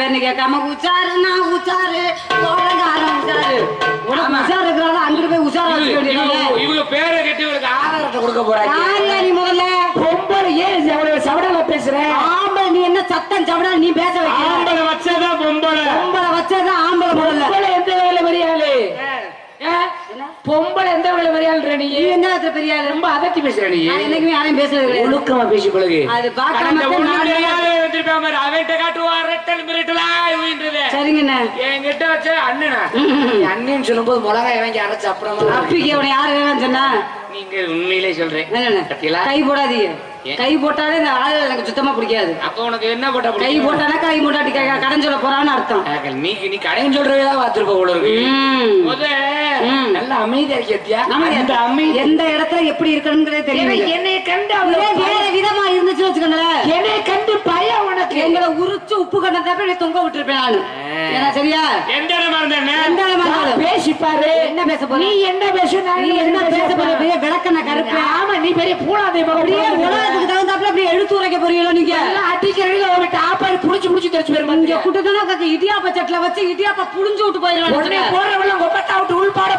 பேர்னு கேட்காம உச்சாருன்னா உச்சாரு ஓடங்காரன் உச்சாரு. உனக்கு உச்சாரு இருக்கிறாங்க அங்கிட்டு போய் உச்சார வச்சுக்க வேண்டியது பேரை கட்டி இவளுக்கு ஆதாரத்தை கொடுக்க போறாங்க யாரியா நீ முதல்ல? பொம்பளை ஏன் அவ்வளவு சவடால பேசுறேன் ஆம்பளை நீ என்ன சத்தம் சவடா நீ பேச வைக்கிற? ஆம்பளை வச்சதான் பொம்பளை? பொம்பளை வச்சதான் ஆம்பளை முதல்ல? எந்த பெரியாளு ஆ? பொம்பளை எந்த வகையில பெரியாள் நீ? நீ என்ன விதத்துல பெரிய ஆளு? ரொம்ப அதட்டி பேசுற நீ. என்னைக்குமே யாரையும் பேசுறது கிடையாது ஒழுக்கமா பேசி பழகு. அது பார்க்காம. அவன்கிட்ட காட்டுவா ரெட்டல் மிரட்டலா இவன்றது சரிங்கண்ணே என்கிட்ட வச்ச அண்ணனா? அண்ணன் சொல்லும்போது மிளகாய் வாங்கி அரைச்சு அப்புறமா அப்பிக்கு அவனை யாரு வேணாம்னு சொன்னா? நீங்க உண்மையிலே சொல்றேன். என்னண்ணே கத்தியலா? கை போடாதீங்க. ஏன்? கை போட்டாலே இந்த ஆளு எனக்கு சுத்தமா பிடிக்காது. அப்ப உனக்கு என்ன போட்டா கை? போட்டானா க- கடன் சொல்ல போறான்னு அர்த்தம். நீ நீ கடையும் சொல்றதா பாத்துருப்ப போல இருக்கு. ம். முத ம். நல்ல அமைதியா இருக்கியா நமக்கு அந்த அமைதி எந்த இடத்துல எப்படி இருக்கணுங்கிறதே தெரியும் என்னை கண்டு அவ்வளவு வேற விதமா இருந்துச்சுன்னு வச்சுக்கோங்களேன். என்னை கண்டு பயம் உனக்கு. எங்களை உரிச்சு உப்பு கண்டதப்ப இப்படி தொங்க விட்டுருப்பேன் நானு. ஏன்னா சரியா? எந்த இடமா எந்த இருந்தாலும். என்ன பேச போற? நீ என்ன பேச நான் என்ன பேச போற? பெரிய விளக்கண்ண கருப்பு. ஆமா நீ பெரிய பூலாதே அப்படியே உலகத்துக்கு தகுந்தாப்புல அப்படியே எடுத்து உரைக்க போறீங்களோ நீங்க? அடிக்கிறதுல ஒரு டாப்பாரி புடிச்சு புடிச்சு தெரிச்சு இங்க போயிருமாங்க குட்டுக்கணும் கக்க இடியாப்ப சட்டில வச்சு இடியாப்ப புளிஞ்சு விட்டு உடனே போயிருவாங்க போறவள கொப்பட்டா விட்டு உள்பாட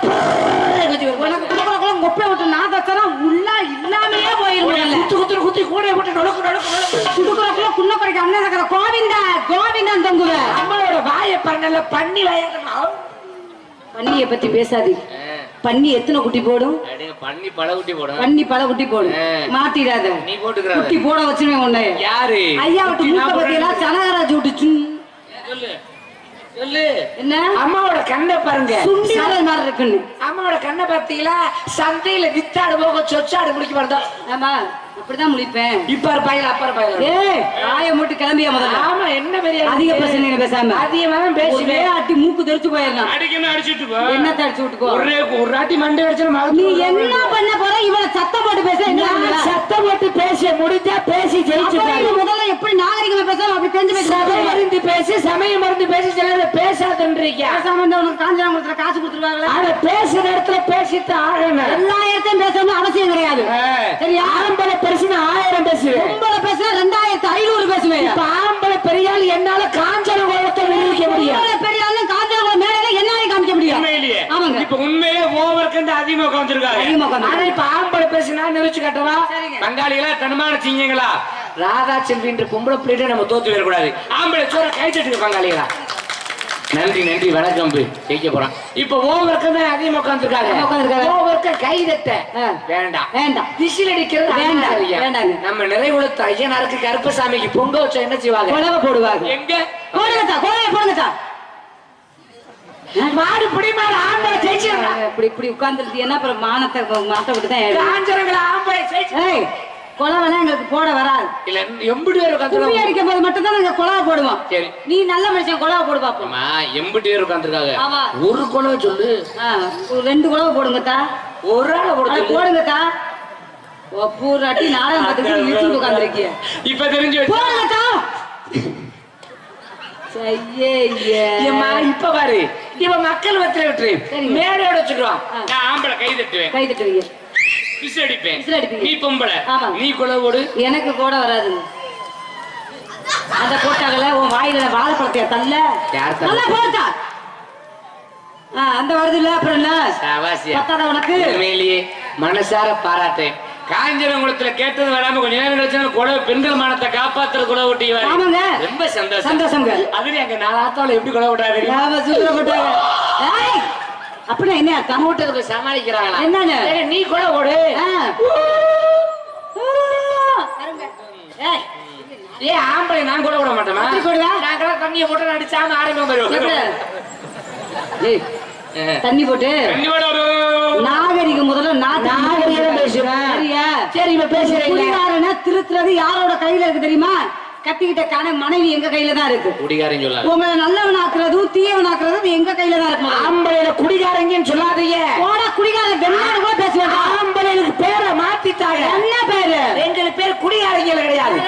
கொப்பை விட்டு நான் தச்சனா உள்ளா இல்லாமலே போயிருவாங்கல்ல குத்து குத்து குத்தி கூட விட்டு நொடுக்கு நொடுக்கு குடுக்கறக்குள்ள குன்ன குறைக்க அண்ணன் இருக்கிற கோவிந்தா கோவிந்தன் தொங்குவ. அம்மாவோட வாயை பண்ணல பண்ணி வாயக்கணும் பன்னிய பத்தி பேசாது பன்னி எத்தனை குட்டி போடும்? அடே, பண்ணி பல குட்டி போடும். பன்னி பல குட்டி போடும். மாத்திடாத. நீ போட்டுக்கிற குட்டி போட வச்சிருவேன் உன்னை யாரு? ஐயா விட்டு மூக்க. பத்தியெல்லாம் சனகராஜ் விட்டு சும். சொல்லு. சொல்லு. என்ன? அம்மாவோட கண்ணை பாருங்க. மாதிரி இருக்குன்னு. அம்மாவோட கண்ணை பார்த்தீங்களா சந்தையில வித்தாடு போக சொச்சாடு முடிக்க மாட்டோம் ஆமா. அப்படிதான் முடிப்பேன் இப்ப இருப்பாங்க அப்ப இருப்பாங்க ஏய் ஆய மூட்டு கிளம்பியா முதல்ல. ஆமா என்ன பெரிய அதிக பிரச்சனை பேசாம. அதிகமா தான் ஒரே பேசுவேன் அட்டி மூக்கு தெரிச்சு போயிடலாம். அடிக்கணும் அடிச்சுட்டு போ என்ன தடிச்சு விட்டுக்கோ? ஒரே ஒரு ஆட்டி மண்டை அடிச்சு நீ என்ன பண்ண போற? இவனை சத்தம் போட்டு பேச என்ன? சத்தம் போட்டு பேச முடிஞ்சா பேசி இவன் முதல்ல எப்படி நாகரிகமா பேசலாம் அப்படி தெரிஞ்சு பேசுறாங்க மருந்து பேசி சமய மருந்து பேசி சிலர் பேசாதுன்றீங்க. பேசாம இருந்தா உனக்கு காஞ்சிராமத்துல காசு கொடுத்துருவாங்களா? ஆனா பேசுற இடத்துல பேசித்தான் ஆகணும். எல்லா இடத்தையும் பேசணும் அவசியம் கிடையாது. சரியா? ஆம்பளை பெருசுன்னு ஆயிரம் பேசுவேன். பொம்பளை பேசுனா ரெண்டாயிரத்தி ஐநூறு பேசுவேன். இப்ப ஆம்பளை பெரியாள் என்னால காஞ்சன கோலத்தை நிரூபிக்க முடியும். பொம்பளை பெரிய ஆளு காஞ்சிராம மேல என்னாலையும் காமிக்க முடியும். ஆமாங்க. இப்ப உண்மையிலே ஓவர் கண்டு அதிகமா அதிகமா ஆனா இப்ப ஆம்பளை பேசினா நிரூபிச்சு காட்டவா? பங்காளிகளா தன்மான சிங்கங்களா ராதா செல்வின்ற பொம்பளை பிள்ளைகிட்ட நம்ம தோத்து போயிடக்கூடாது ஆம்பளை சோற கை தட்டு பங்காளிகளா. நன்றி நன்றி வணக்கம் ஜெயிக்க போறான். இப்ப ஓவருக்கு தான் அதிகமா உட்காந்துருக்காங்க. ஓவருக்கு கை தட்ட. வேண்டாம். வேண்டாம். விசில் அடிக்கிறது வேண்டாம். வேண்டாங்க. நம்ம நிறைவுளத்த ஐயனாருக்கு கருப்பசாமிக்கு பொங்க வச்சா என்ன செய்வாங்க? குழவை போடுவாங்க. எங்க? போடுங்கத்தா குழவை போடுங்கத்தா மாடு பிடி மாடு ஆம்பளை ஜெயிச்சிருக்காங்க இப்படி இப்படி உட்கார்ந்துருந்தீங்கன்னா அப்புறம் மானத்தை மாட்ட விட்டு தான் ஏறும். காஞ்சனங்களை ஆம்பளை ஜெயிச்சு குழவெல்லாம் எங்களுக்கு போட வராது. இல்ல எம்புட்டு பேர் உட்காந்துருக்காங்க அடிக்கும் போது மட்டும் தான் நாங்க குழவை போடுவோம். சரி. நீ நல்ல மனுஷன் குழவை போடு பாப்போம். எம்புட்டு பேர் உட்காந்துருக்காங்க ஒரு குழவை சொல்லு. ரெண்டு குழவை போடுங்கத்தா. ஒரு ஆளை கொடுத்து போடுங்கத்தா. ஓ பூராட்டி நாடகம் பார்த்துட்டு இழுத்து உட்காந்துருக்கிய இப்ப தெரிஞ்சு போடுங்கத்தா. இப்ப பாரு. இவன் மக்கள் வத்திர விட்டுரு. மேடையோட வச்சுக்குவான் நான் ஆம்பளை கை தட்டுவேன். கை தட்டுவீங்க விசு அடிப்பேன் விசில் அடிப்பீங்க. நீ பொம்பளை. நீ ஓடு. எனக்கு கூட வராதுங்க. அத போட்டாங்கல்ல உன் வாயில வாழைப்பழத்தைய தள்ள? நல்லா போட்டா. அந்த வருது இல்ல அப்புறம் என்ன? பத்தாத உனக்கு? உண்மையிலேயே மனசார பாராட்டேன் காஞ்சனகுளத்துல கேட்டது வராம கொஞ்ச நேரம் கழிச்சு குழவை பெண்கள் மானத்தை காப்பாத்துற குழவை ஆமாங்க. ரொம்ப சந்தோஷம். சந்தோஷங்க. அதுல எங்க நாலு ஆத்தாவில் எப்படி குழவை விட்டாரு லாப சுத்தர போட்டாங்க அப்படின்னா என்ன? கூட்டத்துக்கு சமாளிக்கிறாங்களா? சரி, நீ கூட ஓடு. ஏ ஆம்பளை நான் கூட விட? நான் கூட தண்ணியை போட்டு அடிச்சாம ஆரம்பம் ஏய், தண்ணி போட்டு. நாகரிகம் முதல்ல நாகரிகம் நாகரிகம் பேசுறேன். சரியா? சரி இப்ப குடிகாரனை திருத்துறது யாரோட கையில இருக்கு தெரியுமா? கட்டிக்கிட்ட கண மனைவி எங்க கையில தான் இருக்கு? குடிகாரன் சொல்லாது உங்களை நல்லவனாக்குறதும் தீயவனாக்குறதும் எங்க கையில தான் இருக்கு. ஆம்பளையில குடிகாரங்கன்னு சொல்லாதீங்க. போடா குடிகாரன் வெள்ளாடு கூட பேசுவாங்க ஆம்பளைகளுக்கு பேரை மாத்திட்டாங்க. என்ன பேரு? எங்களுக்கு பேர் குடிகாரங்க கிடையாது.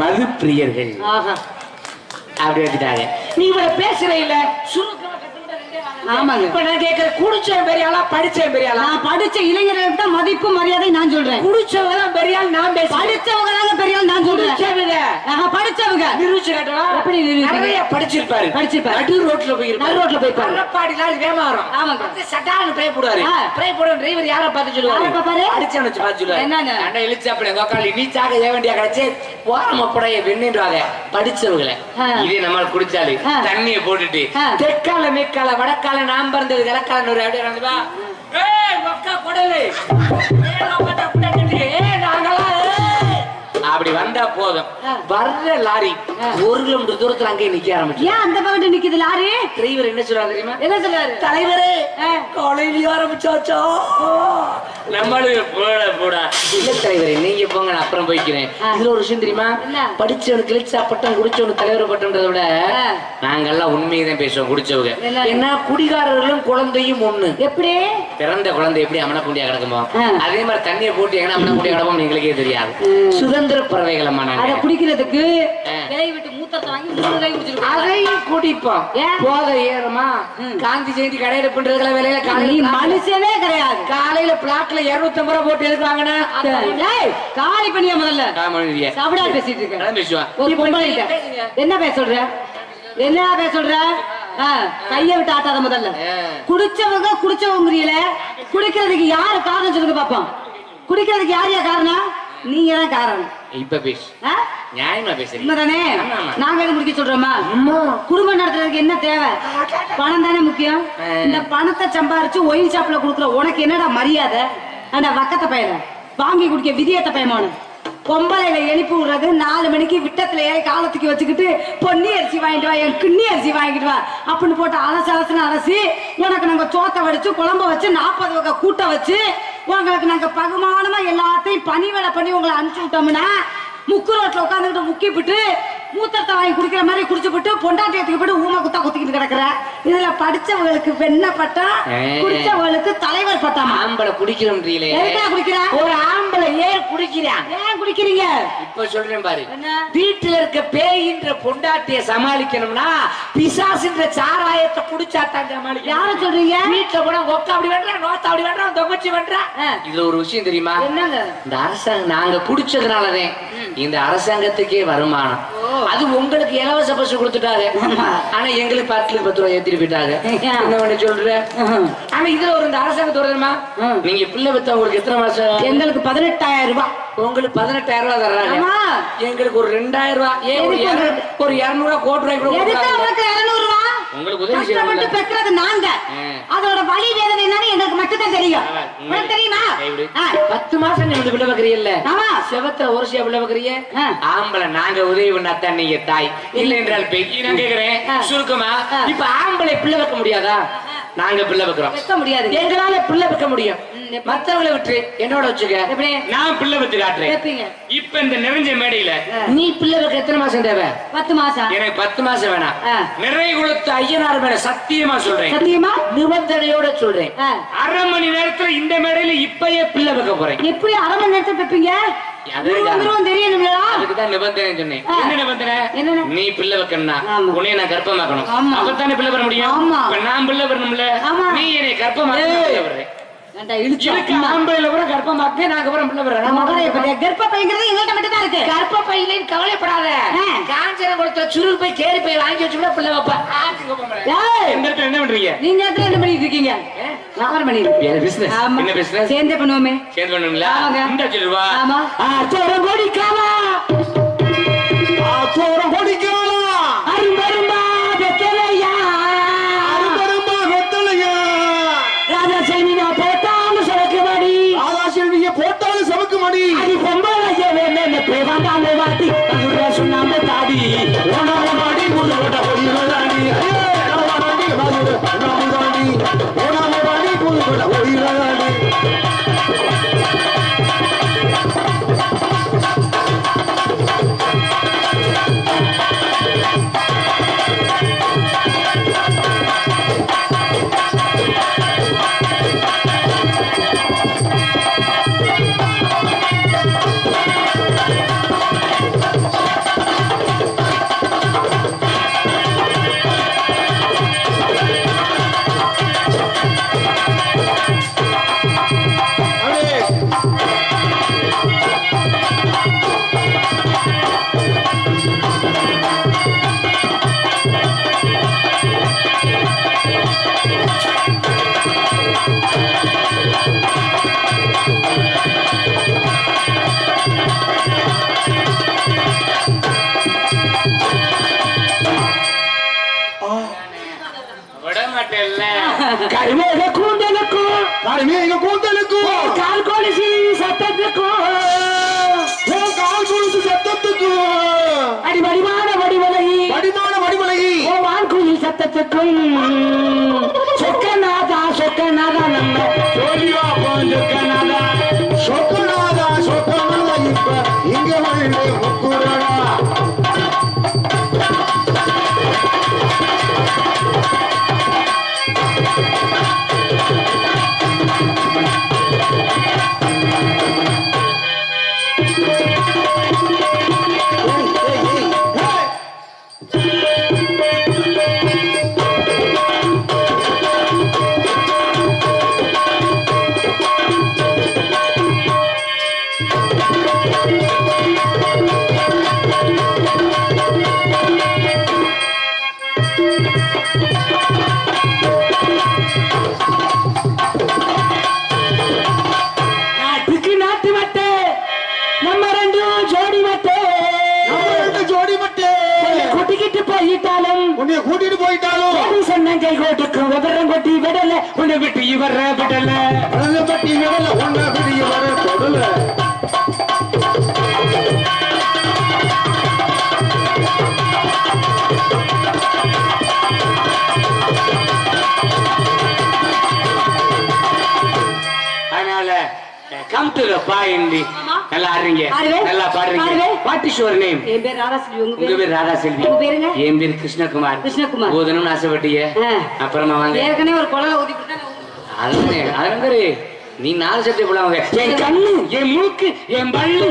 மது பிரியர்கள் அப்படி வச்சுட்டாங்க. நீ பேசுற இல்ல? சுருக்கமா கத்துக்கிட்ட. ஆமாங்க. இப்ப நான் கேக்குற குடிச்சவன் பெரிய ஆளா படிச்சவன் பெரிய ஆளா நான் படிச்ச இளைஞர்களுக்கு தான் மதிப்பு மரியாதை நான் சொல்றேன் குடிச்சவங்க தான் பெரிய ஆள் நான் பேசுறேன் படிச்சவங்க தாங்க பெரிய ஆள் நான் சொல்றேன் குடிச்சவங்க ஆஹா, படிச்சவங்க நிரூபிச்சு காட்டவா எப்படி நிரூபிக்க? நிறைய படிச்சிருப்பாரு படிச்சிருப்பாரு. நடு ரோட்ல போய் நடு ரோட்ல போயிருப்பாரு. அரப்பாடிலாம் வேமா வரும் ஆமாங்க. சட்டான்னு பிரே போடுவாரு. பிரே போடுற டிரைவர் யாரை பார்த்து சொல்லுவாரு யாரை பார்ப்பாரு? அடிச்சவன வச்சு பார்த்து சொல்லுவாரு என்னன்னு? அண்ணா இழிச்சாப்பிட கோக்காளி நீ சாக ஏ வேண்டிய கிடைச்சு ஓரம புடைய வெண்ணின்றாங்க படிச்சவங்கள. இதே நம்மால் குடிச்சாலு. தண்ணிய போட்டுட்டு. தெற்கால மேற்கால வடக்கால நாம் பிறந்தது அப்படியே வந்து வா. ஏய் மக்கா குடலு. அப்படி வந்தா போதும். வர்ற லாரி ஒரு கிலோமீட்டர் தூரத்துல அங்கேயே நிக்க ஆரம்பிச்சு ஏன் அந்த பக்கத்து நிக்குது லாரி? டிரைவர் என்ன சொல்றாரு தெரியுமா? என்ன சொல்றாரு? தலைவரே ஆ. காலையில ஆரம்பிச்சாச்சா நம்மளுக்கு போட போடா இல்ல தலைவரே நீங்க போங்க நான் அப்புறம் போய்க்கிறேன். இதுல ஒரு விஷயம் தெரியுமா என்ன? படிச்சவனுக்கு கிழிச்சா பட்டம் குடிச்சவனுக்கு தலைவர் பட்டம்ன்றதை விட. நாங்கெல்லாம் உண்மையை பேசுவோம் குடிச்சவங்க என்ன? என்ன குடிகாரர்களும் குழந்தையும் ஒண்ணு எப்படி பிறந்த குழந்தை எப்படி அமன குண்டியா கிடக்குமோ. அதே மாதிரி தண்ணியை போட்டு எங்கன்னா அமன குண்டியா கிடப்போம் எங்களுக்கே தெரியாது சுதந்திர பறவைகளம்மா அத நாங்க குடிக்கிறதுக்கு விட்டு மூத்தத்தை வாங்கி மூணு கை குடிச்சிருக்கோம் அதையும் குடிப்போம் ஏன்? போதை ஏறுமா. காந்தி ஜெயந்தி கடையில பண்றதுக்கெல்லாம் வேலையில காலையில மனுஷனே கிடையாது. காலையில பிளாக்ல இருநூத்தி ஐம்பது ரூபா போட்டு ஏய், காலி பண்ணியா முதல்ல? சபடா பேசிட்டு இருக்க. அதான் பேசுவான் ஒரு பொம்பளை கிட்ட. என்ன பேச சொல்ற? என்ன பேச சொல்ற? கைய விட்டு ஆட்டாத முதல்ல. குடிச்சவங்க குடிச்சவங்கிறீல குடிக்கிறதுக்கு யாரு காரணம் சொல்லுங்க பாப்போம். குடிக்கிறதுக்கு யார் யார் காரணம்? நீங்க தான் காரணம். இப்ப பேசு? நியாயமா பேசுறீங்க. ஆமா. நாங்க குடிக்க சொல்றோமா? குடும்பம் நடத்துறதுக்கு என்ன தேவை? பணம் தானே முக்கியம். இந்த பணத்தை சம்பாரிச்சு ஒயின் ஷாப்ல குடுக்குற உனக்கு என்னடா மரியாதை? அந்த வக்கத்தை பையன வாங்கி குடிக்க விதியத்த பயமான பொம்பளையில எழுப்பி விடுறது நாலு மணிக்கு விட்டத்துல ஏறி காலத்துக்கு வச்சுக்கிட்டு பொன்னி அரிசி வாங்கிட்டு வா என் கிண்ணி அரிசி வாங்கிட்டு வா அப்படின்னு போட்டு அலசு அலசுன்னு அலசி உனக்கு நாங்க சோத்தை வடிச்சு குழம்ப வச்சு நாற்பது வகை கூட்ட வச்சு உங்களுக்கு நாங்க பகுமானமா எல்லாத்தையும் பணி வேலை பண்ணி உங்களை அனுப்பிச்சு விட்டோம்னா முக்கு ரோட்ல உட்காந்துக்கிட்டு முக்கிப்பிட்டு மூத்தத்தை வாங்கி குடிக்கிற மாதிரி குடிச்சுப்புட்டு பொண்டாட்டி எடுத்துக்கிட்டு ஊமை குத்தா குத்திக்கிட்டு கிடக்குற. இதுல படிச்சவங்களுக்கு வெண்ண பட்டா. குடிச்சவங்களுக்கு தலைவர் பட்டாமா ஆம்பளை எதுக்கா குடிக்கிற? ஒரு ஆம்பளை ஏன் குடிக்கிறான் ஏன் குடிக்கிறீங்க? இப்ப சொல்றேன் பாரு. வீட்டுல இருக்க பேயின்ற பொண்டாட்டிய சமாளிக்கணும்னா பிசாசுன்ற சாராயத்தை குடிச்சா தான் சமாளிக்க யார சொல்றீங்க? வீட்டுல போனா ஒக்க அப்படி பண்றான் நோத்த அப்படி தொங்கச்சி பண்றான் ஆ, இதுல ஒரு விஷயம் தெரியுமா? என்னங்க? இந்த அரசாங்கம் நாங்க குடிச்சதுனாலதான் இந்த அரசாங்கத்துக்கே வருமானம். அது உங்களுக்கு இலவச பஸ் கொடுத்துட்டாங்க. ஆனா எங்களுக்கு பத்துல பத்து ரூபாய் ஏத்திட்டு போயிட்டாங்க. என்ன பண்ண சொல்ற? ஆனா இதுல ஒரு இந்த அரசாங்கத்தோட தெரியுமா. நீங்க பிள்ளை பெத்த உங்களுக்கு எத்தனை மாசம்? எங்களுக்கு பதினெட்டாயிரம் ரூபாய் உங்களுக்கு பதினெட்டாயிரம் ரூபாய் தர்றாங்க. எங்களுக்கு ஒரு ரெண்டாயிரம் ரூபாய் ஒரு இருநூறு- கோடி ரூபாய். உங்களுக்கு உதவி செய்யணும் பெக்கிறது நாங்க. அதோட வழி வேதனை என்னன்னு எங்களுக்கு மட்டும் தான் தெரியும். உனக்கு தெரியுமா? பத்து மாசம் நீ பிள்ளை வைக்கிறீல்ல ஆமா. செவத்துல ஒரு. ஆம்பளை நாங்க உதவி பண்ணாதான் நீங்க தாய். இல்லை என்றால் நான் கேக்குறேன். சுருக்கமா. இப்ப ஆம்பளை பிள்ளை வைக்க முடியாதா? நாங்க பிள்ளை வைக்கிறோம். வைக்க முடியாது. எங்களால பிள்ளை வைக்க முடியும்? மத்தவங்களை விட்டு என்னோட வச்சுக்க. நான் பிள்ளை வச்சு காட்டுறேன். இப்ப இந்த நிறைஞ்ச மேடையில நீ பிள்ளை வைக்க எத்தனை மாசம் தேவை? பத்து மாசம். எனக்கு பத்து மாசம் வேணாம். நிறை கொடுத்த ஐயனார் மேல சத்தியமா சொல்றேன். சத்தியமா? நிபந்தனையோட சொல்றேன். அரை மணி நேரத்துல இந்த மேடையில இப்பயே பிள்ளை வைக்க போறேன். எப்படி அரை மணி நேரத்தை வைப்பீங்க? அதுக்குதான் நிபந்தனை சொன்னேன். என்ன நிபந்தனை? நீ பிள்ளை வைக்கணும்னா. உன்னை நான் கர்ப்பமாக்கணும். அப்பத்தானே பிள்ளை பெற முடியும் நான் பிள்ளை பெறணும்ல. நீ என்னை கர்ப்பமாக்க ஆம்பளைல கூட கர்ப்பமாக்கி நாங்க அப்புறம் பிள்ளை பெறோம் நம்ம மகனை இப்ப கர்ப்ப பையங்கிறது எங்கள்கிட்ட மட்டும் தான் இருக்கு. கர்ப்ப பையிலேன்னு கவலைப்படாத. ஆ. காஞ்சன குளத்துல சுருக்கு போய் கேரி போய் வாங்கி வச்சுக்கூட பிள்ளை வைப்ப. என்ன பண்றீங்க? நீங்க என்ன பண்ணிட்டு இருக்கீங்க? வியாபாரம் பண்ணிட்டு. என்ன? சேர்ந்தே பண்ணுவோமே. சேர்ந்து பண்ணணும்ல ஆமாங்க. இந்த அஞ்சு ரூபா. ஆமா. கோடி காவா. कोई रानी ஒயிலாடி கருவேக கூந்தலுக்கும் கருமேக கூந்தலுக்கும் கால் கொலுசி சத்தத்துக்கும் கால் கொலுசு சத்தத்துக்கும் அடி வடிவான வடிவலை வடிமான வடிமலையை ஓ வான்குயில் சத்தத்துக்கும் சொக்கநாதா சொக்கநாதா நம்ம ஜோதியா போன் சொக்கநாதா கொட்டி விடல உன்னை விட்டு இவர விடல. பட்டி விடல ஒன்ன பிடிய வர தொடல அதனால கம் டு த பாயிண்ட் நல்லா ஆடுறீங்க. ஆடுவே. நல்லா பாடுறீங்க. ஆடுவே. வாட் இஸ் யுவர் நேம் என் பேர் ராதாஸ்ரீ. உங்க உங்க பேர் பேர் ராதா செல்வி உங்க பேருங்க? என் பேர் கிருஷ்ணகுமார். கிருஷ்ணகுமார். போதனும் ஆசைப்பட்டீங்க. அப்புறமா வாங்க. ஏற்கனவே ஒரு குழந்தை ஊதி அதனால நீ நாலு சட்டை போடாம என் கண்ணு என் மூக்கு என் பள்ளு